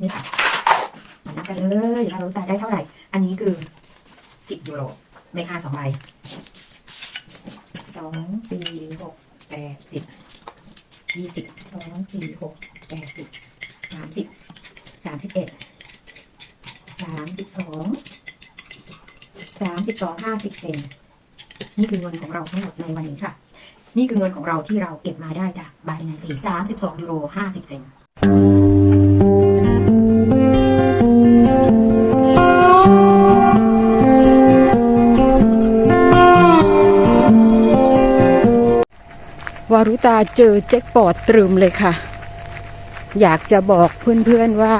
นี่ค่ะมานับกันเลยเราตาได้เท่าไหร่ อันนี้คือสิบยูโรเมกาสองใบสองสี่หกแปดสิบยี่สิบสองสี่หกแปดสิบสามสิบสามสิบเอ็ดสามสิบสองสามสิบสองห้าสิบเซนนี่คือเงินของเราทั้งหมดในวันนี้ค่ะ นี่คือเงินของเราที่เราเก็บมาได้จากบายนาซีสามสิบสองยูโรห้าสิบเซน วารุตาเจอแจ็คปอตตรึมเลยค่ะ อยากจะบอกเพื่อนๆว่า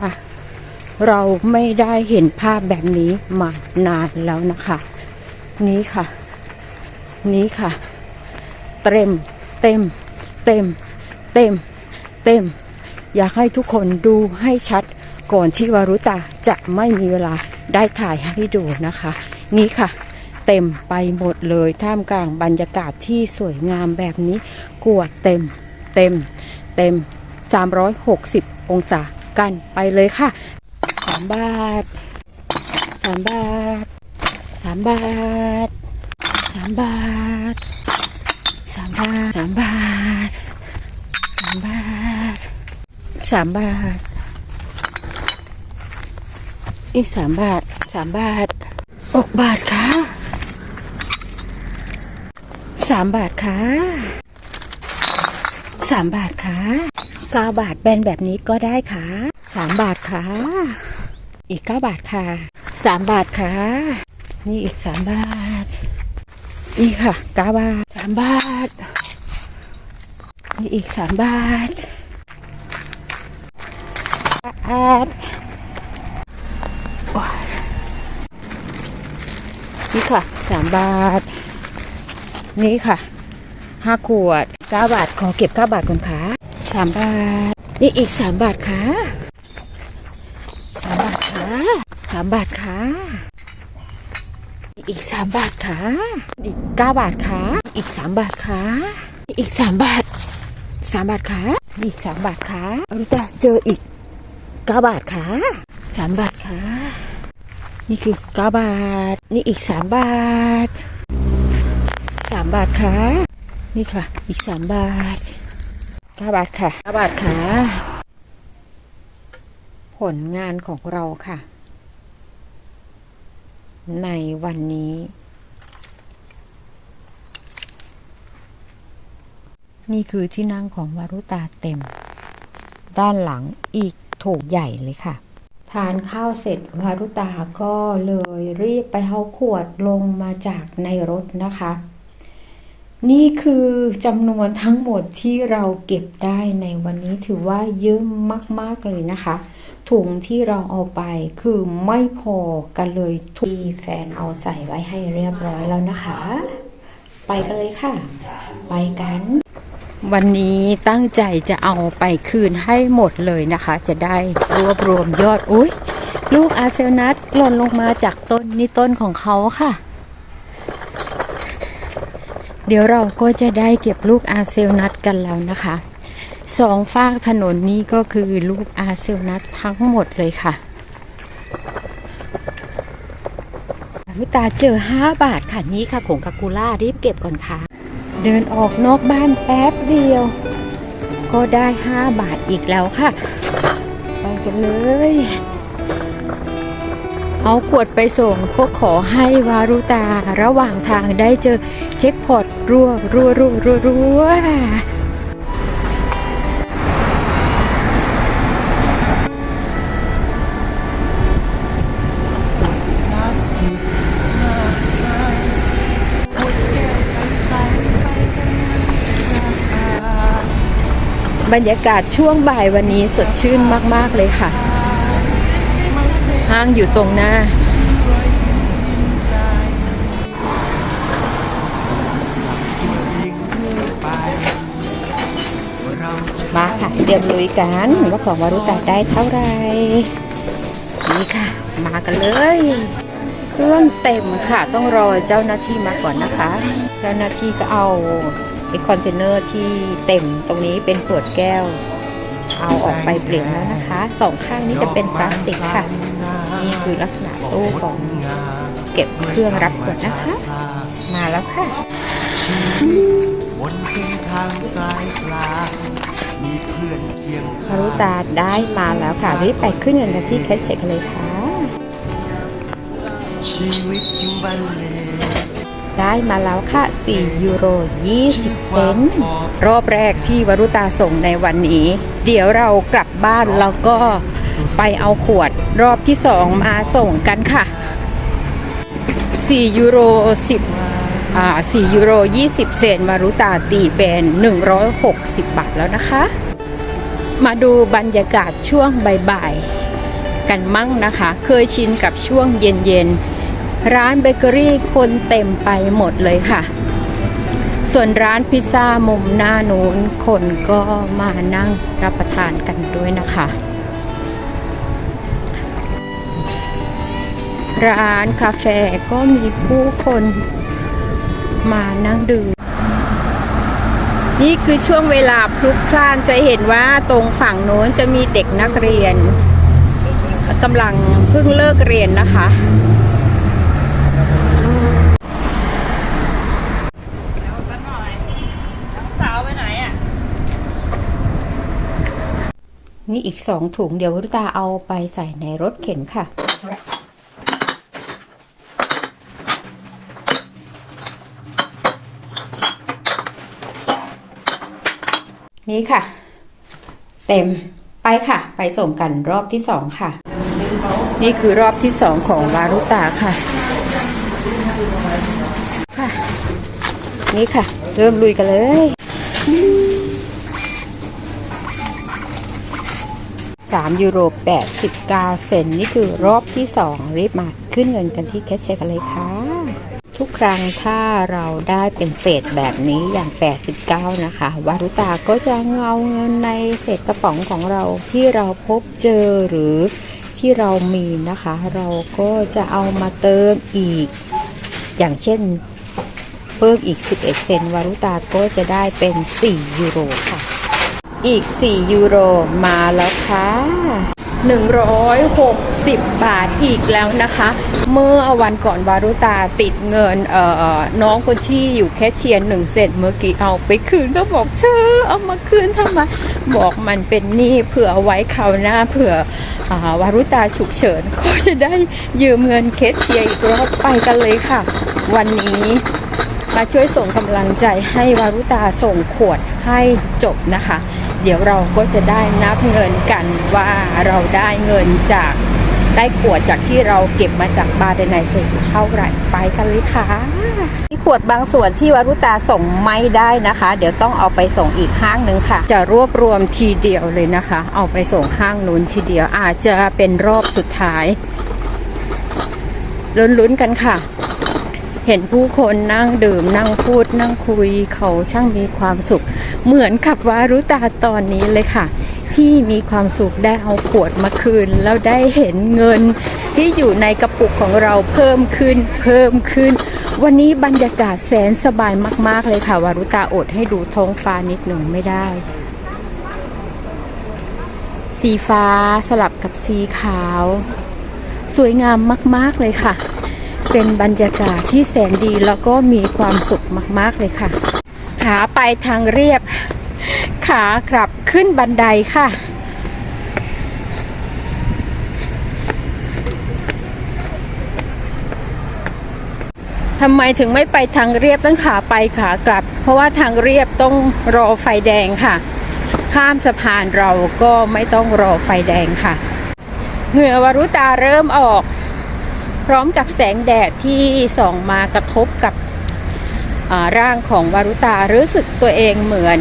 เราไม่ได้เห็นภาพแบบนี้มานานแล้วนะคะ นี้ค่ะ นี้ค่ะ เต็ม เต็ม เต็ม เต็ม เต็ม อยากให้ทุกคนดูให้ชัดก่อนที่วารุตาจะไม่มีเวลาได้ถ่ายให้ดูนะคะ นี่ค่ะ เต็มไปหมดเลย ท่ามกลางบรรยากาศที่สวยงามแบบนี้กวดเต็มเต็มเต็ม 360 องศากันไปเลยค่ะสามบาทสามบาทสามบาทสามบาทสามบาทสามบาทสามบาทสามบาทอีกสามบาทสามบาทอกบาทค่ะ สามบาทค่ะสามบาทค่ะเก้าบาทแบนแบบนี้ก็ได้ค่ะสามบาทค่ะ อีกเก้าบาทค่ะสามบาทค่ะ นี่อีกสามบาท นี่ค่ะเก้าบาทสามบาท นี่อีกสามบาทบาทนี่ค่ะสามบาท นี่ค่ะห้าขวดเก้าบาทขอเก็บเก้าบาทก่อนค่ะสามบาท นี่อีกสามบาทค่ะสามบาทค่ะสามบาทค่ะอีกสามบาทค่ะอีกเก้าบาทค่ะอีกสามบาทค่ะอีกสามบาทสามบาทค่ะอีกสามบาทค่ะเอาดูจ้ะเจออีกเก้าบาทค่ะสามบาทค่ะนี่คือเก้าบาท นี่อีกสามบาท สามบาทค่ะ นี่ค่ะ อีกสามบาทเก้าบาทค่ะเก้าบาทค่ะ ผลงานของเราค่ะ ในวันนี้ นี่คือที่นั่งของวารุตาเต็ม ด้านหลังอีกโถงใหญ่เลยค่ะทานข้าวเสร็จวารุตาก็เลยรีบไปเอาขวดลงมาจากในรถนะคะ นี่คือจำนวนทั้งหมดที่เราเก็บได้ในวันนี้ถือว่าเยอะมาก ๆ เลยนะคะ ถุงที่เราเอาไปคือไม่พอกันเลยที่แฟนเอาใส่ไว้ให้เรียบร้อยแล้วนะคะ ไปกันเลยค่ะ ไปกัน วันนี้ตั้งใจจะเอาไปคืนให้หมดเลยนะคะ จะได้รวบรวมยอด อุ้ยลูกอาเซลนัทหล่นลงมาจากต้นนี่ต้นของเขาค่ะ เดี๋ยวเราก็จะได้เก็บลูกอาเซลนัทกันแล้วนะคะสองฝากถนนนี้ก็คือลูกอาเซลนัททั้งหมดเลยค่ะวิตาเจอ 5 บาทค่ะนี้ค่ะของกากูล่ารีบเก็บก่อนค่ะ เดินออกนอกบ้านแป๊บเดียว ก็ได้ 5 บาทอีกแล้วค่ะ ไปกันเลย เอาขวดไปส่งก็ขอให้วารุตาระหว่างทางได้เจอเช็คพอต รัวรัวรัวรัวรัวบรรยากาศช่วงบ่ายวันนี้สดชื่นมาก ๆ เลยค่ะ ห้างอยู่ตรงหน้า มาค่ะเตรียมลุยกันว่าของวารุตาได้เท่าไหร่ นี่ค่ะ มากันเลยเครื่องเต็มค่ะ ต้องรอเจ้าหน้าที่มาก่อนนะคะ เจ้าหน้าที่ก็เอาไอคอนเทนเนอร์ที่เต็มตรงนี้เป็นขวดแก้ว เอาออกไปเปลี่ยนแล้วนะคะสองข้างนี้จะเป็นพลาสติกค่ะ นี่คือลักษณะตู้ของเก็บเครื่องรับขวดนะคะ มาแล้วค่ะบนเส้นทางสายกลาง คียงมารุตาได้มาแล้วค่ะ รีบไปขึ้นเงินกันที่แคชเช็คกันเลยค่ะชีวิตจึงบรรเลงได้มาแล้วค่ะ 4 ยูโร 20 เซนต์รอบแรกที่วรุตาส่งในวันนี้ เดี๋ยวเรากลับบ้านแล้วก็ไปเอาขวดรอบที่ 2 มาส่งกันค่ะ 4 ยูโร 10อ่า 4ยูโร 20 เซนมารุตาตีเป็น 160 บาทแล้วนะคะ มาดูบรรยากาศช่วงบ่ายๆกันมั่งนะคะ เคยชินกับช่วงเย็นๆ ร้านเบเกอรี่คนเต็มไปหมดเลยค่ะ ส่วนร้านพิซซ่ามุมหน้านู้นคนก็มานั่งรับประทานกันด้วยนะคะร้านคาเฟ่ก็มีผู้คน มานั่งดื่มนี่คือช่วงเวลาพลุกพล่านจะเห็นว่าตรงฝั่งโน้นจะมีเด็กนักเรียนกำลังเพิ่งเลิกเรียนนะคะ นี่อีกสองถุงเดี๋ยววรุตาเอาไปใส่ในรถเข็นค่ะ นี่ค่ะ เต็มไปค่ะ ไปส่งกันรอบที่สองค่ะ นี่คือรอบที่สองของวารุตาค่ะค่ะ นี่ค่ะ เริ่มลุยกันเลย3ยูโร89เซนต์นี่คือรอบที่2รีบมาขึ้นเงินกันที่แคชเช็คกันเลยค่ะ ทุกครั้งถ้าเราได้เป็นเศษแบบนี้อย่าง 89 นะคะ วารุตาก็จะเอาเงินในเศษกระป๋องของเราที่เราพบเจอหรือที่เรามีนะคะ เราก็จะเอามาเติมอีก อย่างเช่นเพิ่มอีก 11 เซนวารุตาก็จะได้เป็น 4 ยูโรค่ะ อีก 4 ยูโรมาแล้วค่ะ 160 บาทอีกแล้วนะคะ เมื่อวันก่อนวารุตาติดเงินเอ่อน้องคนที่อยู่แคชเชียร์หนึ่งเซนเมื่อกี้เอาไปคืนก็บอกเธอเอามาคืนทำไมบอกมันเป็นหนี้เผื่อไว้คราวหน้าเผื่ออวารุตาฉุกเฉิน ก็จะได้ยืมเงินแคชเชียร์อีกรอบไปกันเลยค่ะ วันนี้มาช่วยส่งกำลังใจให้วารุตาส่งขวดให้จบนะคะ เดี๋ยวเราก็จะได้นับเงินกันว่าเราได้เงินจากได้ขวดจากที่เราเก็บมาจากบาร์เดนไนเซเท่าไหร่ไปกันเลยค่ะมีขวดบางส่วนที่วารุตาส่งไม่ได้นะคะ เดี๋ยวต้องเอาไปส่งอีกห้างหนึ่งค่ะ จะรวบรวมทีเดียวเลยนะคะ เอาไปส่งห้างนู้นทีเดียวอาจจะเป็นรอบสุดท้ายลุ้นๆกันค่ะ เห็นผู้คนนั่งดื่มนั่งพูดนั่งคุยเขาช่างมีความสุข เหมือนกับวารุตาตอนนี้เลยค่ะ ที่มีความสุขได้เอาขวดมาคืน แล้วได้เห็นเงินที่อยู่ในกระปุกของเราเพิ่มขึ้นเพิ่มขึ้น วันนี้บรรยากาศแสนสบายมาก ๆ เลยค่ะวารุตาอดให้ดูท้องฟ้านิดหนึ่งไม่ได้ สีฟ้าสลับกับสีขาว สวยงามมาก ๆ เลยค่ะ เป็นบรรยากาศที่แสนดีแล้วก็มีความสุขมากๆเลยค่ะ ขาไปทางเรียบ ขากลับขึ้นบันไดค่ะ ทำไมถึงไม่ไปทางเรียบตั้งขาไปขากลับ เพราะว่าทางเรียบต้องรอไฟแดงค่ะ ข้ามสะพานเราก็ไม่ต้องรอไฟแดงค่ะ เหงื่อวารุตาเริ่มออก พร้อมกับแสงแดดที่ส่องมากระทบกับร่างของวารุตารู้สึกตัวเองเหมือน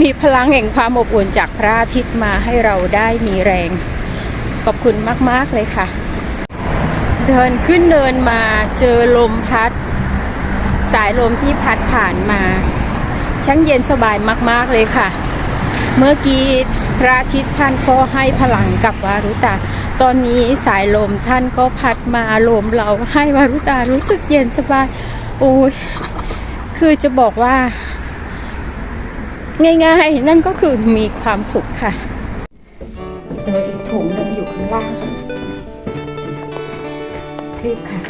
มีพลังแห่งความอบอุ่นจากพระอาทิตย์มาให้เราได้มีแรง ขอบคุณมาก ๆ เลยค่ะ เดินขึ้นเดินมาเจอลมพัด สายลมที่พัดผ่านมาช่างเย็นสบายมาก ๆ เลยค่ะ เมื่อกี้พระอาทิตย์ท่านก็ให้พลังกับวารุตา ตอนนี้สายลมท่านก็พัดมาลมเราให้วารุตารู้สึกเย็นสบายโอ้ยคือจะบอกว่า ง่ายๆ นั่นก็คือมีความสุขค่ะถุงหนึ่งอยู่ข้างล่างรีบค่ะ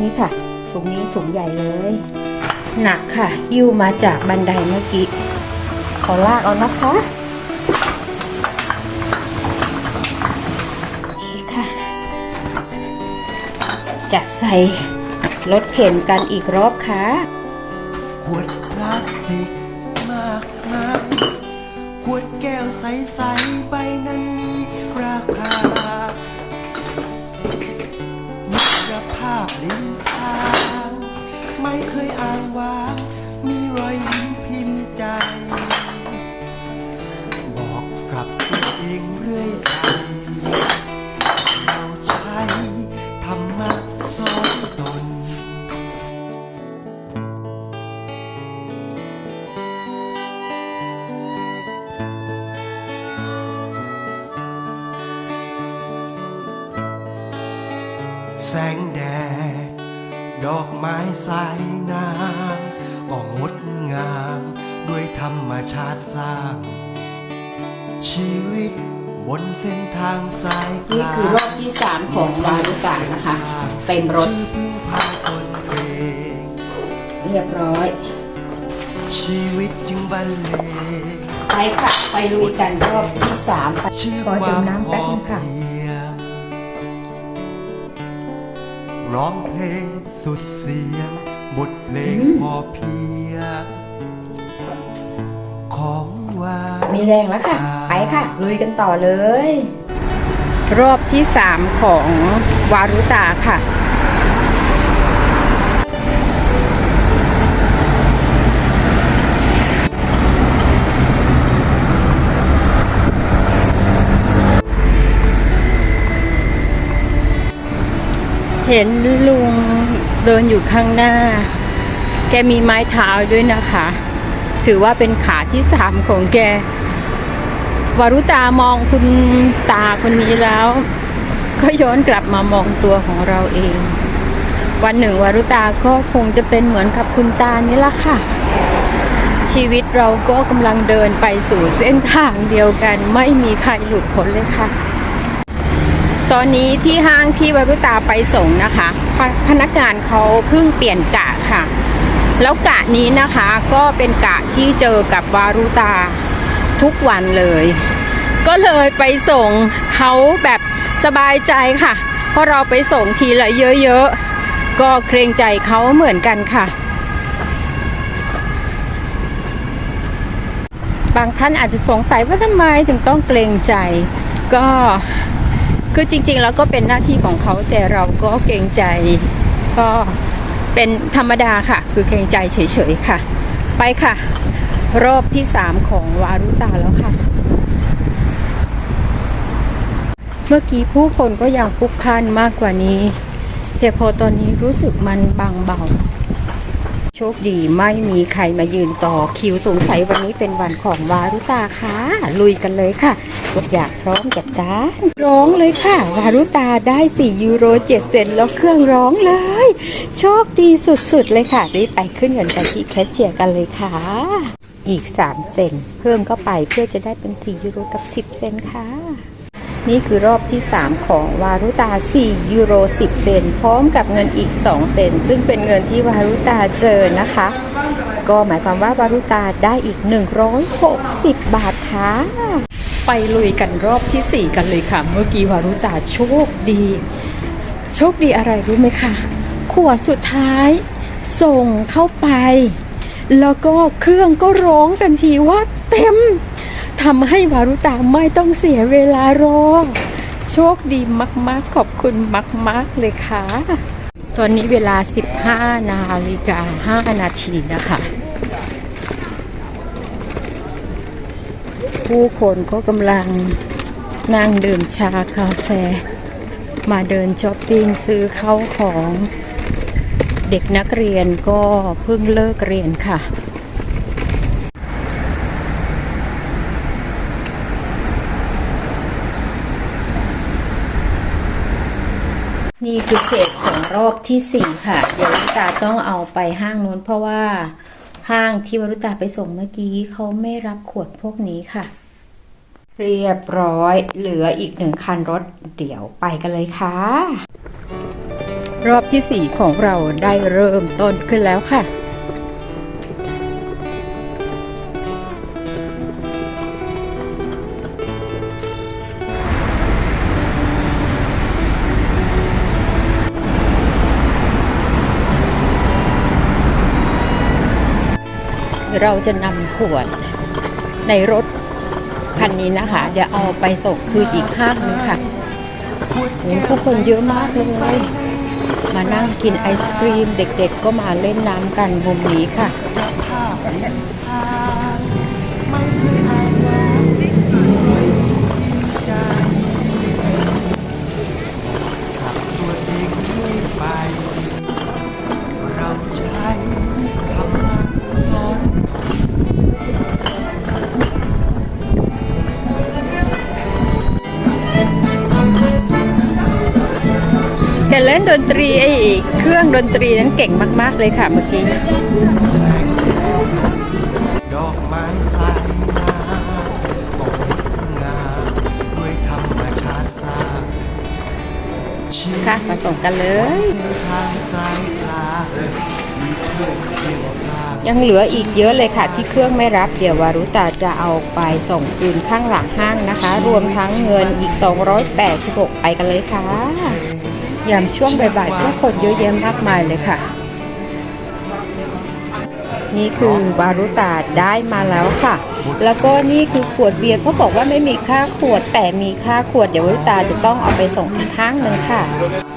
นี่ค่ะถุงนี้ถุงใหญ่เลย หนักค่ะยิ้วมาจากบันไดเมื่อกี้ ขอลากเอานะคะ จัดใส่รถเข็นกันอีกรอบค่ะขวดพลาสติกมากมายขวดแก้วใสๆใบนั้นมีราคามิตรภาพลิ้นทาง ไม่เคยอ้างว้างมีรอยยิ้มพิมพ์ใจ เต็มรถชื่อพึ่งพาตนเองเรียบร้อย ชีวิตจึงบรรเลงไปค่ะ ไปลุยกันรอบที่สามไปชื่อขอคดื่วามมน้ำพแป๊บอนึงค่ะเพียงร้องเพลงสุดเสียง บทเพลงพอเพียงของวามีแรงแล้วค่ะ ไปค่ะ ลุยกันต่อเลย รอบที่สามของ วารุตาค่ะ เห็นลุงเดินอยู่ข้างหน้า แกมีไม้เท้าด้วยนะคะ ถือว่าเป็นขาที่สามของแกวารุตามองคุณตาคนนี้แล้ว ก็ย้อนกลับมามองตัวของเราเอง วันหนึ่งวารุตาก็คงจะเป็นเหมือนกับคุณตานี่ละค่ะ ชีวิตเราก็กำลังเดินไปสู่เส้นทางเดียวกัน ไม่มีใครหลุดพ้นเลยค่ะ ตอนนี้ที่ห้างที่วารุตาไปส่งนะคะพพนักงานเขาเพิ่งเปลี่ยนกะค่ะ แล้วกะนี้นะคะก็เป็นกะที่เจอกับวารุตาทุกวันเลย ก็เลยไปส่งเขาแบบ สบายใจค่ะ เพราะเราไปส่งทีละเยอะๆ ก็เกรงใจเขาเหมือนกันค่ะ บางท่านอาจจะสงสัยว่าทำไมถึงต้องเกรงใจ ก็คือจริงๆ แล้วก็เป็นหน้าที่ของเขาแต่เราก็เกรงใจ ก็เป็นธรรมดาค่ะ คือเกรงใจเฉยๆค่ะ ไปค่ะ รอบที่สามของวารุตาแล้วค่ะ เมื่อกี้ผู้คนก็ยังพลุกพล่านมากกว่านี้ แต่พอตอนนี้รู้สึกมันบางเบา โชคดีไม่มีใครมายืนต่อคิวสงสัยวันนี้เป็นวันของวารุตาค่ะ ลุยกันเลยค่ะกดอยากพร้อมจัดการร้องเลยค่ะ วารุตาได้ 4 ยูโร7เซนแล้วเครื่องร้องเลย โชคดีสุดๆเลยค่ะ รีบไปขึ้นเงินกันที่แคชเชียร์กันเลยค่ะ อีก 3 เซนเพิ่มเข้าไปเพื่อจะได้เป็น 4 ยูโรกับ 10 เซนค่ะ นี่คือรอบที่ 3 ของวารุตา 4 ยูโร 10 เซน พร้อมกับเงินอีก 2 เซน ซึ่งเป็นเงินที่วารุตาเจอนะคะ ก็หมายความว่าวารุตาได้อีก 160 บาทค่ะ ไปลุยกันรอบที่ 4 กันเลยค่ะ เมื่อกี้วารุตาโชคดี โชคดีอะไรรู้ไหมคะ ขวดสุดท้าย ส่งเข้าไป แล้วก็เครื่องก็ร้องทันทีว่าเต็ม ทำให้วารุตาไม่ต้องเสียเวลารอ โชคดีมาก ๆ ขอบคุณมาก ๆ เลยค่ะ ตอนนี้เวลา 15 นาฬิกา 5 นาทีนะคะ ผู้คนก็กำลังนั่งดื่มชา กาแฟ มาเดินช้อปปิ้งซื้อเข้าของ เด็กนักเรียนก็เพิ่งเลิกเรียนค่ะ คือเศษของรอบที่สี่ค่ะ เดี๋ยววรุตาต้องเอาไปห้างนู้นเพราะว่าห้างที่วรุตาไปส่งเมื่อกี้เขาไม่รับขวดพวกนี้ค่ะ เรียบร้อย เหลืออีกหนึ่งคันรถ เดี๋ยวไปกันเลยค่ะ รอบที่สี่ของเราได้เริ่มต้นขึ้นแล้วค่ะ เราจะนำขวดในรถคันนี้นะคะ จะเอาไปส่งคืนอีกห้างนึงค่ะโอ้ผู้คนเยอะมากเลย มานั่งกินไอศครีม เด็กๆก็มาเล่นน้ำกันมุมนี้ค่ะ เล่นดนตรีไอ้เครื่องดนตรีนั้นเก่งมาก ๆ เลยค่ะเมื่อกี้ดอกไม้สายน้ำออกงามด้วยธรรมชาติค่ะมาส่งกันเลย ยังเหลืออีกเยอะเลยค่ะที่เครื่องไม่รับ เดี๋ยววารุตาจะเอาไปส่งคืนข้างหลังห้างนะคะ รวมทั้งเงินอีก 286 ไปกันเลยค่ะ ยามช่วงบ่ายๆผู้คนเยอะแยะมากมายเลยค่ะ นี่คือวารุตาได้มาแล้วค่ะ แล้วก็นี่คือขวดเบียร์เขาบอกว่าไม่มีค่าขวดแต่มีค่าขวดเดี๋ยววารุตาจะต้องเอาไปส่งอีกห้างหนึ่งค่ะ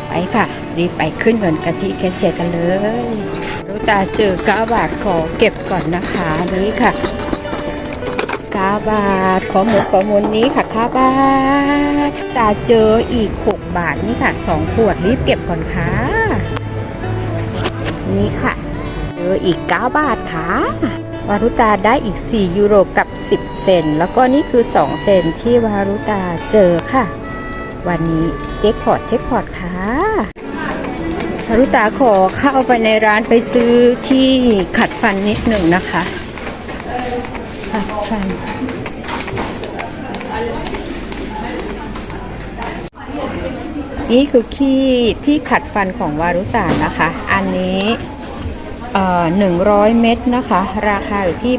ไปค่ะ รีบไปขึ้นเงินกันที่แคชเชียร์กันเลยวารุตาเจอ9บาทขอเก็บก่อนนะคะนี่ค่ะ9บาท อหมดขอมวลนี้ค่ะ9บาตาเจออีก 6 บาทนี่ค่ะ 2 ขวดรีบเก็บก่อนค่ะ นี่ค่ะ เจออีก 9 บาทค่ะวารุตาได้อีก 4 ยูโรกับ 10 เซน แล้วก็นี่คือ 2 เซนที่วารุตาเจอค่ะ วันนี้เจ็คพอร์ตเจ็คพอร์ตค่ะวารุตาขอเข้าไปในร้านไปซื้อที่ขัดฟันนิดหนึ่งนะคะขัดฟัน นี่คือที่ที่ขัดฟันของวารุตานะคะ อันนี้เอ่อ100เม็ดนะคะ ราคาอยู่ที่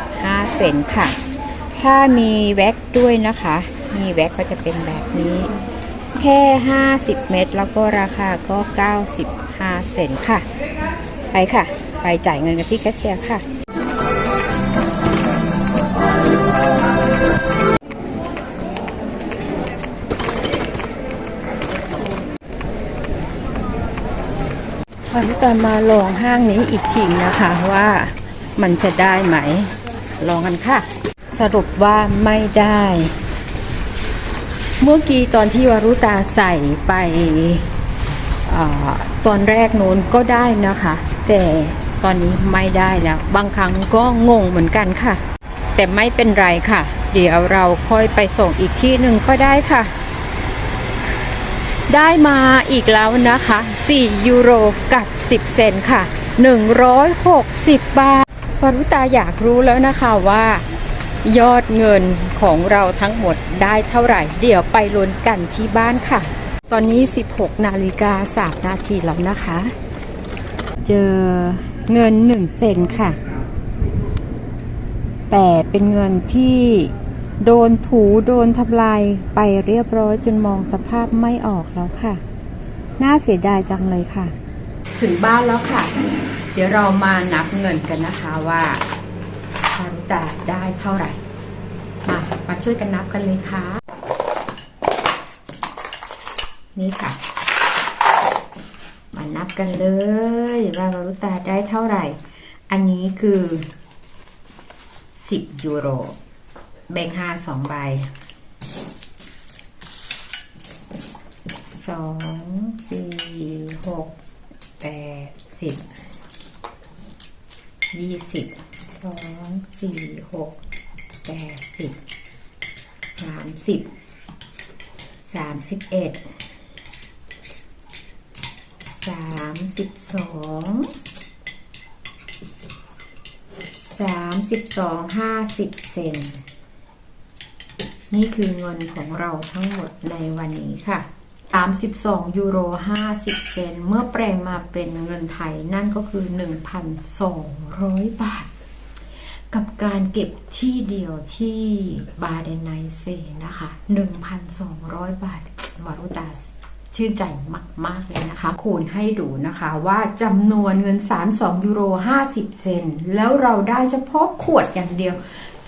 85 เซนค่ะ ถ้ามีแว็กด้วยนะคะ มีแว็กก็จะเป็นแบบนี้ แค่ 50 เม็ดแล้วก็ราคาก็ 95 เซนค่ะ ไปค่ะ ไปจ่ายเงินกันที่แคชเชียร์ค่ะ วันนี้ตอนมาลองห้างนี้อีกทีนะคะว่ามันจะได้ไหม ลองกันค่ะ สรุปว่าไม่ได้ เมื่อกี้ตอนที่วารุตาใส่ไปอตอนแรกนู้นก็ได้นะคะ แต่ตอนนี้ไม่ได้แล้ว บางครั้งก็งงเหมือนกันค่ะ แต่ไม่เป็นไรค่ะ เดี๋ยวเราค่อยไปส่งอีกที่หนึ่งก็ได้ค่ะ ได้มาอีกแล้วนะคะ 4 ยูโรกับ 10 เซนค่ะ 160 บาทปรุตาอยากรู้แล้วนะคะว่า ยอดเงินของเราทั้งหมดได้เท่าไหร่ เดี๋ยวไปลุ้นกันที่บ้านค่ะ ตอนนี้ 16 นาฬิกา 3 นาทีแล้วนะคะ เจอเงิน 1 เซนค่ะ แต่เป็นเงินที่ โดนถูโดนทำลายไปเรียบร้อยจนมองสภาพไม่ออกแล้วค่ะ น่าเสียดายจังเลยค่ะ ถึงบ้านแล้วค่ะ เดี๋ยวเรามานับเงินกันนะคะว่าฮารุตาได้เท่าไหร่ มามาช่วยกันนับกันเลยค่ะ นี่ค่ะ มานับกันเลยว่าฮารุตาได้เท่าไหร่ อันนี้คือ 10 ยูโร แบ่งห้าสองใบสองสี่หกแปดสิบยี่สิบสองสี่หกแปดสิบสามสิบสามสิบเอ็ดสามสิบสองสามสิบสองห้าสิบเซน นี่คือเงินของเราทั้งหมดในวันนี้ค่ะ 32 ยูโร 50 เซน เมื่อแปลงมาเป็นเงินไทยนั่นก็คือ 1,200 บาท กับการเก็บที่เดียวที่บาเดนไนเซนะคะ 1,200 บาทมารุตาชื่นใจมาก ๆ เลยนะคะ คูณให้ดูนะคะว่าจำนวนเงิน 32 ยูโร 50 เซน แล้วเราได้เฉพาะขวดอย่างเดียว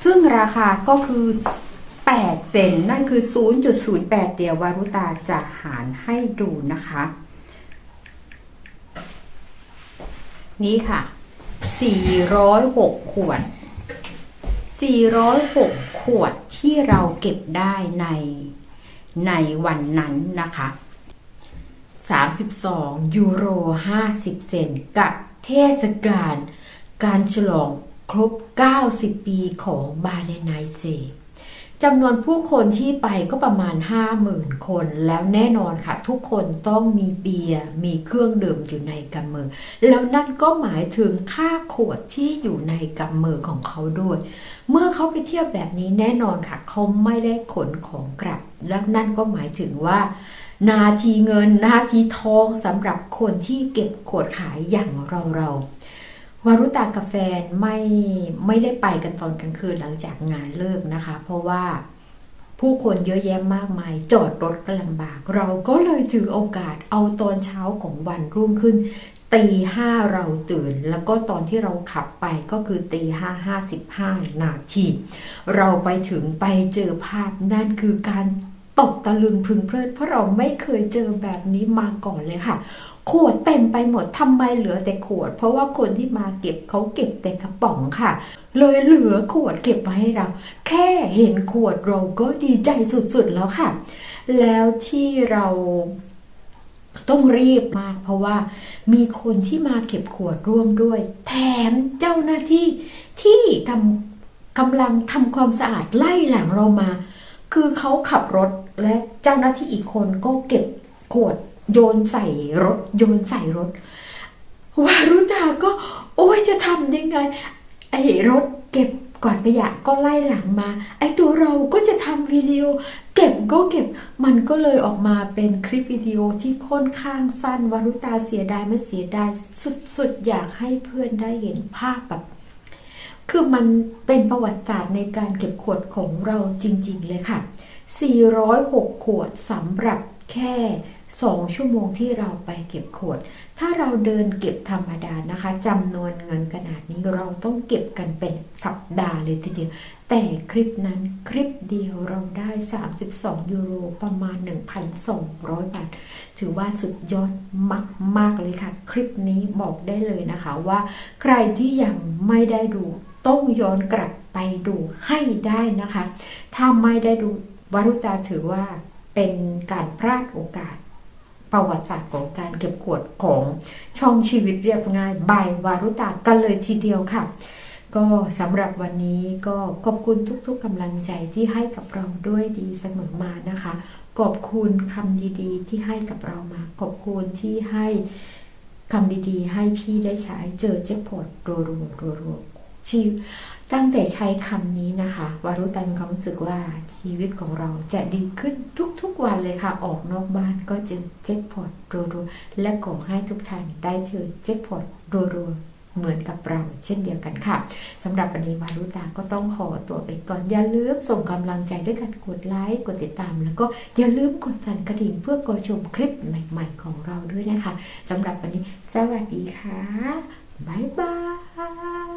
ซึ่งราคาก็คือ 8 เซนต์นั่นคือ 0.08 เดียววารุตาจะหารให้ดูนะคะ นี่ค่ะ 406 ขวด 406 ขวดที่เราเก็บได้ในในวันนั้นนะคะ 32 ยูโร 50 เซน กับเทศกาลการฉลองครบ 90 ปีของบาเลนไนเซ จำนวนผู้คนที่ไปก็ประมาณ 50,000 คน แล้วแน่นอนค่ะ ทุกคนต้องมีเบียร์มีเครื่องดื่มอยู่ในกำมือ แล้วนั่นก็หมายถึงค่าขวดที่อยู่ในกำมือของเขาด้วย เมื่อเขาไปเที่ยวแบบนี้แน่นอนค่ะ เขาไม่ได้ขนของกลับ แล้วนั่นก็หมายถึงว่า นาทีเงิน นาทีทองสำหรับคนที่เก็บขวดขายอย่างเราเราๆ วารุตากับแฟนไม่ไม่ได้ไปกันตอนกลางคืนหลังจากงานเลิกนะคะ เพราะว่าผู้คนเยอะแยะมากมาย จอดรถก็ลำบาก เราก็เลยถือโอกาสเอาตอนเช้าของวันรุ่งขึ้นตีห้าเราตื่น แล้วก็ตอนที่เราขับไปก็คือตีห้าห้าสิบห้านาทีเราไปถึงไปเจอภาพนั่นคือการตกตะลึงพึงเพลิดเพราะเราไม่เคยเจอแบบนี้มาก่อนเลยค่ะ ขวดเต็มไปหมดทำไมเหลือแต่ขวด เพราะว่าคนที่มาเก็บเขาเก็บแต่กระป๋องค่ะ เลยเหลือขวดเก็บมาให้เรา แค่เห็นขวดเราก็ดีใจสุดๆแล้วค่ะ แล้วที่เราต้องรีบมากเพราะว่ามีคนที่มาเก็บขวดร่วมด้วย แถมเจ้าหน้าที่ที่ทำกำลังทำความสะอาดไล่หลังเรามา คือเขาขับรถและเจ้าหน้าที่อีกคนก็เก็บขวด โยนใส่รถ โยนใส่รถ วารุตาก็ โอ้ยจะทำยังไง ไอ้รถเก็บกวาดขยะก็ไล่หลังมา ไอ้ตัวเราก็จะทำวิดีโอ เก็บก็เก็บ มันก็เลยออกมาเป็นคลิปวิดีโอที่ค่อนข้างสั้นวารุตาเสียดายไม่เสียดายสุดๆอยากให้เพื่อนได้เห็นภาพแบบ คือมันเป็นประวัติศาสตร์ในการเก็บขวดของเราจริง ๆ เลยค่ะ 406 ขวดสำหรับแค่ 2ชั่วโมงที่เราไปเก็บขวด ถ้าเราเดินเก็บธรรมดานะคะจำนวนเงินขนาดนี้เราต้องเก็บกันเป็นสัปดาห์เลยทีเดียว แต่คลิปนั้นคลิปเดียวเราได้ 32 ยูโรประมาณ 1,200 บาท ถือว่าสุดยอดมาก ๆ เลยค่ะ คลิปนี้บอกได้เลยนะคะว่าใครที่ยังไม่ได้ดูต้องย้อนกลับไปดูให้ได้นะคะ ถ้าไม่ได้ดูวารุตาถือว่าเป็นการพลาดโอกาส ประวัติศาสตร์ของการเก็บขวดของช่องชีวิตเรียบง่ายบายวารุตากันเลยทีเดียวค่ะ ก็สำหรับวันนี้ก็ขอบคุณทุกๆกำลังใจที่ให้กับเราด้วยดีเสมอมานะคะ ขอบคุณคำดีๆ ที่ให้กับเรามา ขอบคุณที่ให้คำดีๆ ให้พี่ได้ใช้เจอแจ็คพอตรัวๆรัวๆ ชีตั้งแต่ใช้คำนี้นะคะ วารุตันความรู้สึกว่าชีวิตของเราจะดีขึ้นทุกๆวันเลยค่ะ ออกนอกบ้านก็จอแจ็คพอตรัวๆและขอให้ทุกท่านได้เจอแจ็คพอตรัวๆเหมือนกับเราเช่นเดียวกันค่ะสำหรับวันนี้วารุตาก็ต้องขอตัวไปก่อน อย่าลืมส่งกำลังใจด้วยการกดไลค์กดติดตาม แล้วก็อย่าลืมกดสั่นกระดิ่งเพื่อกดชมคลิปใหม่ ๆ ของเราด้วยนะคะสำหรับวันนี้ สวัสดีค่ะบ๊ายบาย